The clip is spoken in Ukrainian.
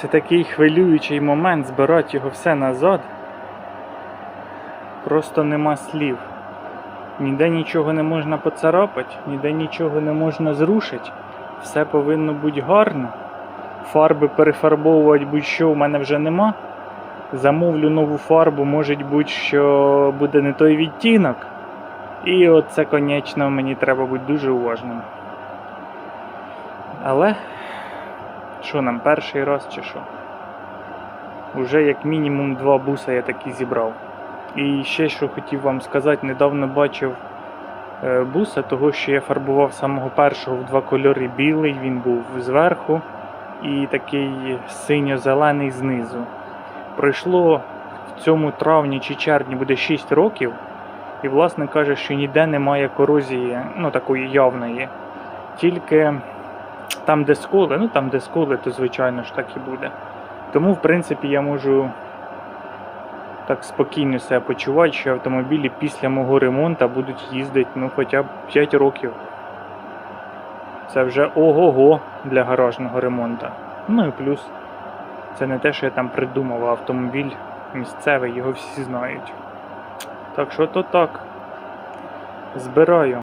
Це такий хвилюючий момент збирати його все назад. Просто нема слів. Ніде нічого не можна поцарапати, ніде нічого не можна зрушити. Все повинно бути гарно. Фарби перефарбовувати будь-що в мене вже нема. Замовлю нову фарбу, може бути, що буде не той відтінок. І оце, конечно, мені треба бути дуже уважним. Але що нам, перший раз чи що? Уже як мінімум два буса я такі зібрав. І ще що хотів вам сказати, недавно бачив е, буса, того що я фарбував самого першого в два кольори білий, він був зверху і такий синьо-зелений знизу. Пройшло в цьому травні чи червні буде 6 років, і власне каже, що ніде немає корозії, ну такої явної. Тільки там, де сколи, ну там, де сколи, то звичайно ж так і буде. Тому, в принципі, я можу так спокійно себе почувати, що автомобілі після мого ремонту будуть їздити ну, хоча б 5 років. Це вже ого-го для гаражного ремонту. Ну і плюс, це не те, що я там придумав, а автомобіль місцевий, його всі знають. Так що то так. Збираю.